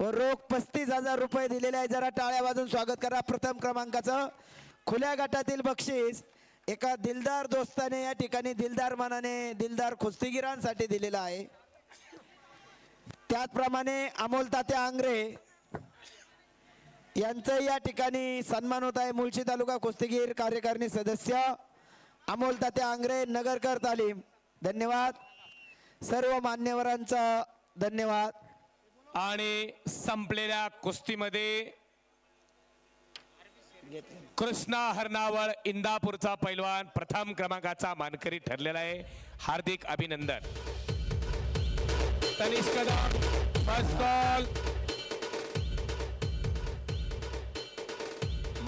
व रोख पस्तीस हजार रुपये दिलेले आहे. जरा टाळ्या वाजून स्वागत करा. प्रथम क्रमांकाचं खुल्या गटातील बक्षीस एका दिलदार दोस्ताने या ठिकाणी दिलदार मनाने दिलदार कुस्तीगिरांसाठी दिलेला आहे. त्याचप्रमाणे अमोल तात्या आंग्रे यांचं या ठिकाणी सन्मान होत आहे. मुळशी तालुका कुस्तीगीर कार्यकारिणी सदस्य अमोल तात्या आंग्रे नगरकर तालीम. धन्यवाद. सर्व मान्यवरांचा धन्यवाद. आणि संपलेल्या कुस्तीमध्ये कृष्णा हरनावळ इंदापूरचा पैलवान प्रथम क्रमांकाचा मानकरी ठरलेला आहे. हार्दिक अभिनंदन. Tanish Kadam first call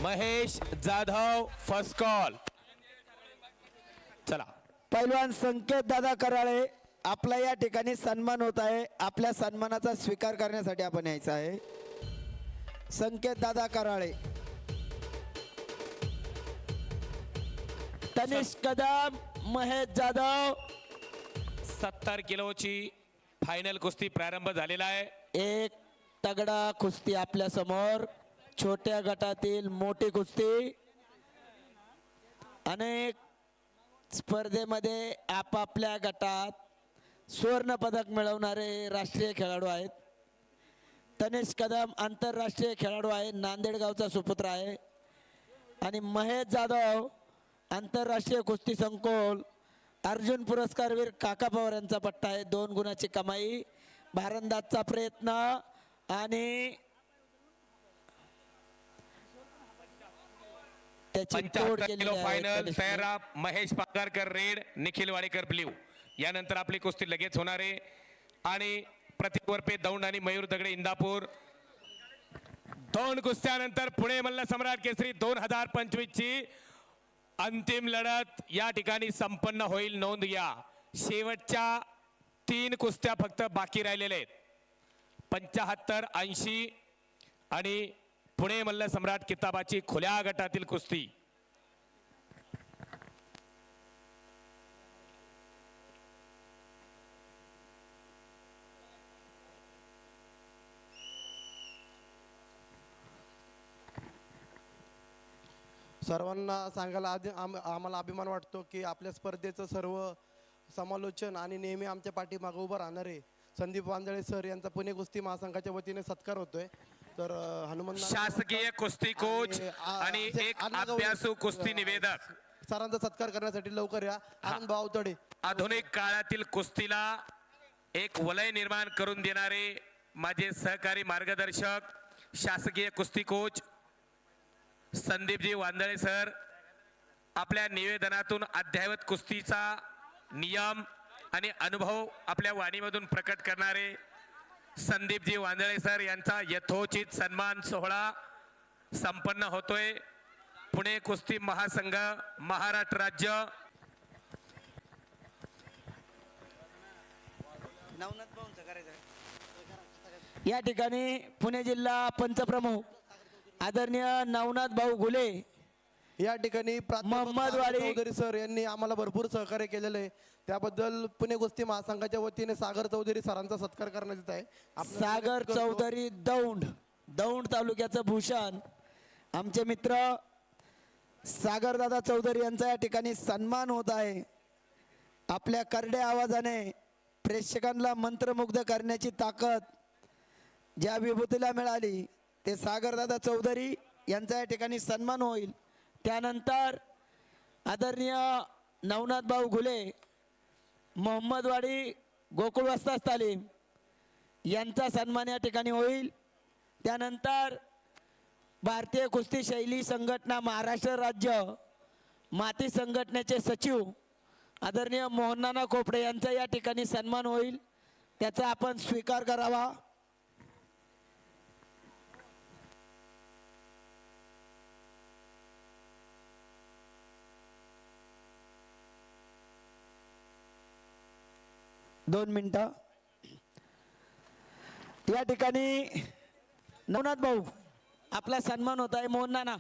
Mahesh Jadhav first call चला. पैलवान संकेत दादा कराळे आपला या ठिकाणी सन्मान होत आहे. आपल्या सन्मानाचा स्वीकार करण्यासाठी आपण यायचं आहे. संकेत दादा कराळे. तनिष कदम महेश जाधव. सत्तर किलोची फायनल कुस्ती प्रारंभ झालेला आहे. एक तगडा कुस्ती आपल्यासमोर. छोट्या गटातील मोठी कुस्ती. अनेक स्पर्धेमध्ये आपापल्या गटात सुवर्ण पदक मिळवणारे राष्ट्रीय खेळाडू आहेत. तनिष कदम आंतरराष्ट्रीय खेळाडू आहे नांदेड गावचा सुपुत्र आहे. आणि महेश जाधव आंतरराष्ट्रीय कुस्ती संकुल अर्जुन पुरस्कारवीर काका पवार यांचा पट्टा आहे. दोन गुणाची कमाई भारंदाजचा प्रयत्न आणि त्याची final. Mahesh Pagarkar red Nikhil Wadekar blue यानंतर आपली कुस्ती लगेच होणार आहे. आणि प्रतिकवर्पे दौंड आणि मयूर दगडे इंदापूर. दोन कुस्त्यानंतर पुणे मल्ल सम्राट केसरी दोन हजार पंचवीस ची अंतिम लढत या ठिकाणी संपन्न होईल नोंद घ्या. शेवटच्या तीन कुस्त्या फक्त बाकी राहिलेल्या आहेत. पंचाहत्तर ऐंशी आणि पुणे मल्ल सम्राट किताबाची खुल्या गटातील कुस्ती. सर्वांना सांगायला आधी आम आम्हाला अभिमान वाटतो की आपल्या स्पर्धेचं सर्व समालोचन आणि नेहमी आमच्या पाठीमागं उभं राहणारे संदीप वांदळे सर यांचा पुणे कुस्ती महासंघाच्या वतीने सत्कार होतोय. तर हनुमान शासकीय कुस्ती कोच आणि, एक अभ्यासू कुस्ती निवेदक. सरांचा सत्कार करण्यासाठी लवकर या. आनंद बावतडे आधुनिक काळातील कुस्तीला एक वलय निर्माण करून देणारे माझे सहकारी मार्गदर्शक शासकीय कुस्ती कोच संदीपजी वांदळे सर आपल्या निवेदनातून अध्यावत कुस्तीचा नियम आणि अनुभव आपल्या वाणीमधून प्रकट करणारे संदीपजी वांदळे सर यांचा यथोचित सन्मान सोहळा संपन्न होतोय. पुणे कुस्ती महासंघ महाराष्ट्र राज्य. या ठिकाणी पुणे जिल्हा पंचप्रमुख आदरणीय नवनाथ भाऊ घुले या ठिकाणी मोहम्मद वाली. चौधरी सर यांनी आम्हाला भरपूर सहकार्य केलेलं आहे त्याबद्दल पुणे कुस्ती महासंघाच्या वतीने सागर चौधरी सरांचा सत्कार करण्यात येत आहे सागर करतो. चौधरी दौंड दौंड तालुक्याचं भूषण आमचे मित्र सागरदादा चौधरी यांचा या ठिकाणी सन्मान होत आहे आपल्या करड्या आवाजाने प्रेक्षकांना मंत्रमुग्ध करण्याची ताकद ज्या विभूतीला मिळाली ते सागरदादा चौधरी यांचा या ठिकाणी सन्मान होईल. त्यानंतर आदरणीय नवनाथ भाऊ घुले मोहम्मदवाडी गोकुळवस्तास तालीम यांचा सन्मान या ठिकाणी होईल. त्यानंतर भारतीय कुस्ती शैली संघटना महाराष्ट्र राज्य माती संघटनेचे सचिव आदरणीय मोहननाना खोपडे यांचा या ठिकाणी सन्मान होईल. त्याचा आपण स्वीकार करावा. दोन मिनटं. या ठिकाणी नवनाथ भाऊ आपला सन्मान होत आहे. मोहन नाना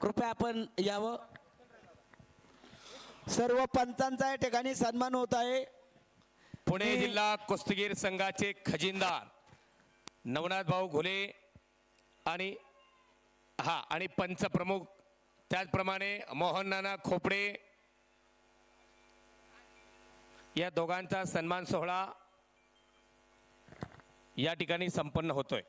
कृपया आपण यावं. सर्व पंचांचा या ठिकाणी सन्मान होत आहे. पुणे जिल्हा कुस्तीगीर संघाचे खजिनदार नवनाथ भाऊ घोले आणि हा आणि पंच प्रमुख त्याचप्रमाणे मोहन नाना खोपडे या दोघांचा सन्मान सोहळा या ठिकाणी संपन्न होतोय.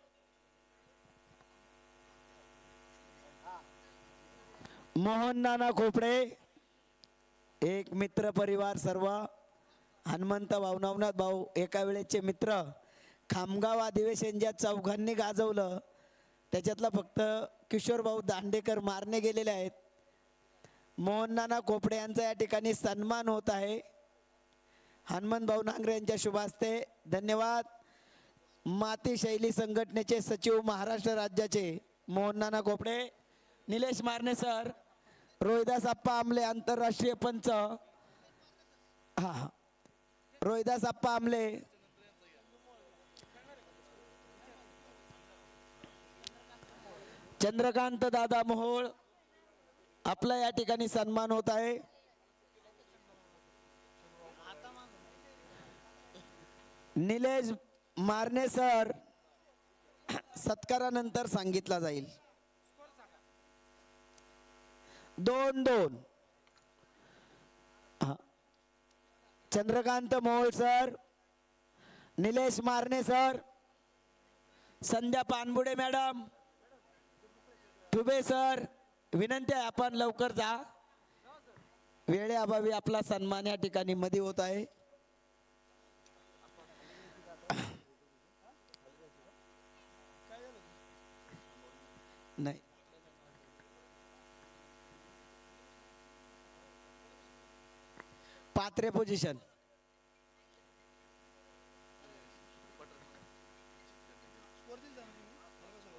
मोहन नाना खोपडे एक मित्र परिवार सर्व हनुमंत भाऊ नवनाथ भाऊ एका वेळेचे मित्र खामगाव अधिवेशन ज्या चौघांनी गाजवलं त्याच्यातला फक्त किशोर भाऊ दांडेकर मारणे गेलेले आहेत. मोहन नाना खोपडे यांचा या ठिकाणी सन्मान होत आहे. हनुमान भाऊ नांगरे यांच्या शुभास्ते धन्यवाद. माती शैली संघटनेचे सचिव महाराष्ट्र राज्याचे मोहननाना कोपडे निलेश मारणे सर रोहिदास आप्पा आमले आंतरराष्ट्रीय पंच हा. रोहिदास आप्पा आमले. चंद्रकांत दादा मोहोळ आपला या ठिकाणी सन्मान होत आहे. निलेश मारणे सर सत्कारानंतर सांगितला जाईल. दोन दोन. Chandrakant Mohol sir Nilesh Marne sir Sandhya Panbude madam Thube sir विनंती आहे आपण लवकर जा. वेळेअभावी आपला सन्मान या ठिकाणी मध्ये होत आहे. नाही. पात्रे पोझिशन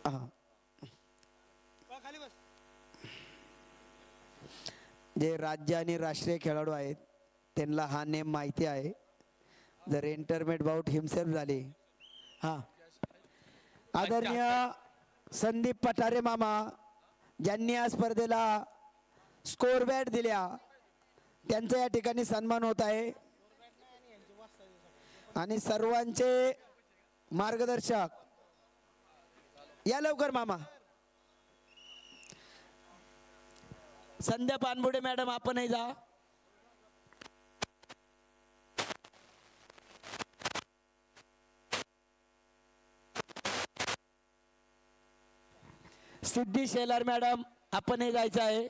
हा. जे राज्य आणि राष्ट्रीय खेळाडू आहेत त्यांना हा नेम माहिती आहे. जर इंटरमेट बाउट हिमसेल्फ झाले. हा. आदरणीय संदीप पठारे मामा ज्यांनी या स्पर्धेला स्कोर बॅट दिल्या. त्यांचा या ठिकाणी सन्मान होत आहे. आणि सर्वांचे मार्गदर्शक या लवकर मामा. संध्या पानबुडे मॅडम आपणही जा. सिद्धी शेलार मॅडम आपणही जायचं आहे.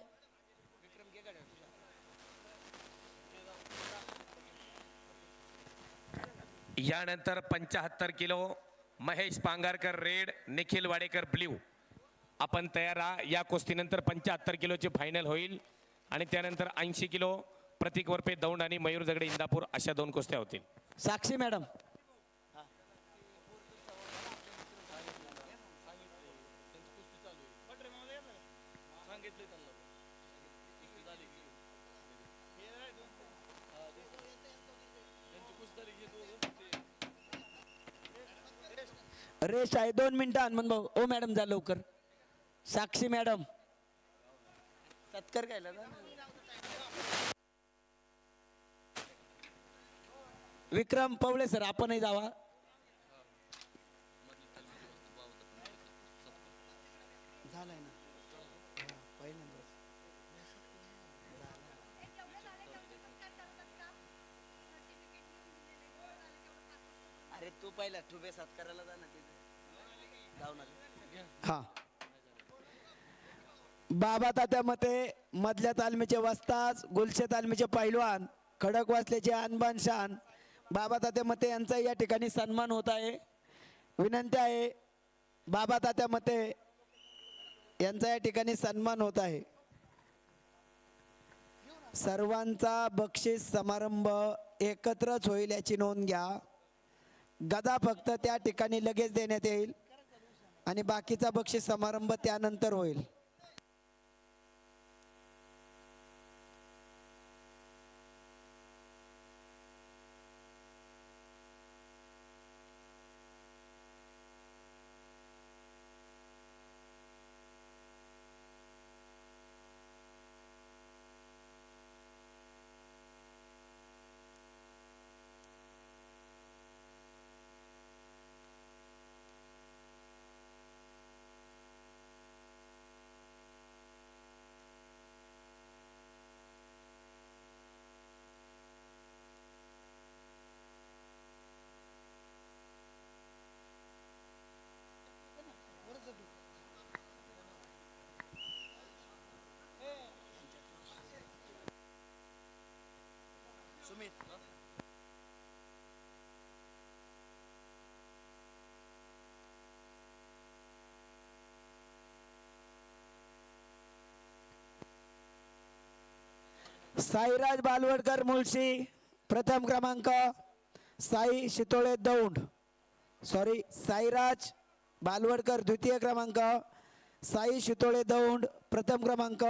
यानंतर पंचाहत्तर kilo Mahesh Pangarkar red Nikhil Wadekar blue. आपण तयार राहा या कुस्तीनंतर पंचाहत्तर किलोची फायनल होईल. आणि त्यानंतर ऐंशी किलो प्रतीक वरपे दौंड आणि मयूर दगडे इंदापूर अशा दोन कुस्त्या होतील. साक्षी मॅडम. रेस्ट आहे दोन मिनिटं हनुमान भाऊ ओ मॅडम जा लवकर. साक्षी मॅडम. सत्कार काय विक्रम पवळे सर आपणही जावा. झालाय ना. अरे तू पहिला ठुबे सत्काराला जा ना हा. बाबा तात्या मते मधल्या तालमीचे वस्ताज गुलशे तालमीचे पैलवान खडक वाचल्याचे अनबान शान बाबा तात्या मते यांचा या ठिकाणी सन्मान होत आहे. विनंती आहे बाबा तात्या मते यांचा या ठिकाणी सन्मान होत आहे. सर्वांचा बक्षीस समारंभ एकत्रच होईल याची नोंद घ्या. गदा फक्त त्या ठिकाणी लगेच देण्यात येईल. आणि बाकीचा बक्षीस समारंभ त्यानंतर होईल. साईराज बालवडकर मुळशी प्रथम क्रमांक साई शितोळे दौंड. सॉरी साईराज बालवडकर द्वितीय क्रमांक साई शितोळे दौंड प्रथम क्रमांक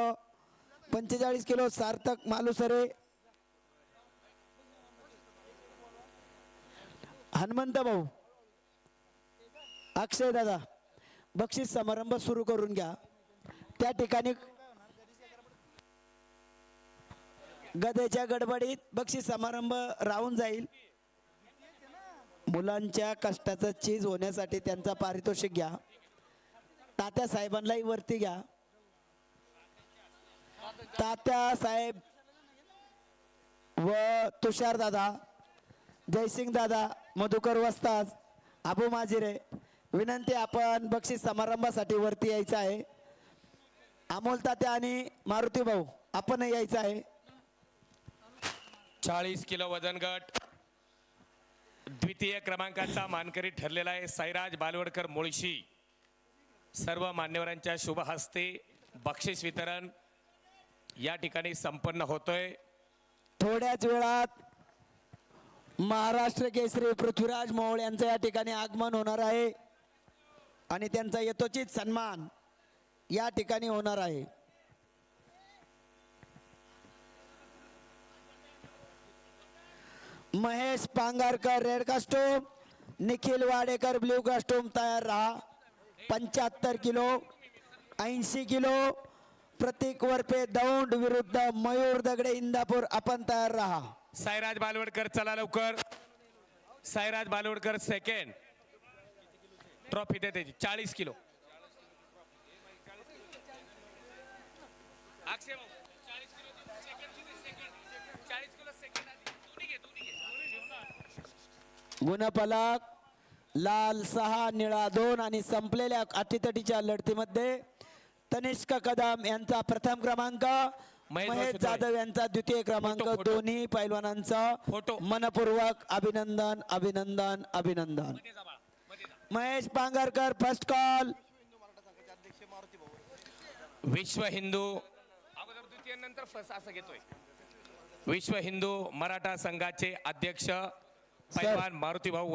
पंचेचाळीस किलो सार्थक मालुसरे हनुमंत भाऊ. अक्षय दादा बक्षीस समारंभ सुरू करून घ्या. त्या ठिकाणी गदेच्या गडबडीत बक्षीस समारंभ राहून जाईल. मुलांच्या कष्टाचं चीज होण्यासाठी त्यांचा पारितोषिक घ्या. तात्या साहेबांनाही वरती घ्या. तात्या साहेब व तुषार दादा जयसिंग दादा मधुकर वस्ताज आबू माजिरे विनंती आपण बक्षीस समारंभासाठी वरती यायचं आहे. अमोल तात्या आणि मारुती भाऊ आपण यायचं आहे. चाळीस किलो वजन गट. द्वितीय क्रमांकाचा मानकरी ठरलेला आहे साईराज बालवडकर मुळशी. सर्व मान्यवरांच्या शुभ हस्ते बक्षीस वितरण या ठिकाणी संपन्न होतोय. थोड्याच वेळात महाराष्ट्र केसरी पृथ्वीराज मोहोळ यांचं या ठिकाणी आगमन होणार आहे. आणि त्यांचा यथोचित सन्मान या ठिकाणी होणार आहे. Mahesh Pangarkar red costume Nikhil Wadekar blue costume तयार राहा. पंच्याहत्तर किलो ऐंशी किलो प्रतीक वरपे दौंड विरुद्ध मयूर दगडे इंदापूर आपण तयार राहा. साईराज बालवडकर चला लवकर साईराज बालवडकर सेकंड ट्रॉफी देते चाळीस किलो अक्षय भाऊ, 40 किलो ची second ची second. 40 किलो second आधी. दोन्ही घे, दोन्ही घे. गुणफलक लाल सहा निळा दोन आणि संपलेल्या अटीतटीच्या लढतीमध्ये तनिष्क कदम यांचा प्रथम क्रमांक महेश. जाधव यांचा द्वितीय क्रमांक. दोन्ही पैलवानांचा फोटो. मनपूर्वक अभिनंदन अभिनंदन अभिनंदन. महेश पांगारकर फर्स्ट कॉल विश्व हिंदू अगोदर द्वितीय नंतर फर्स्ट असं घेतोय विश्व हिंदू मराठा संघाचे अध्यक्ष पैलवान मारुती भाऊ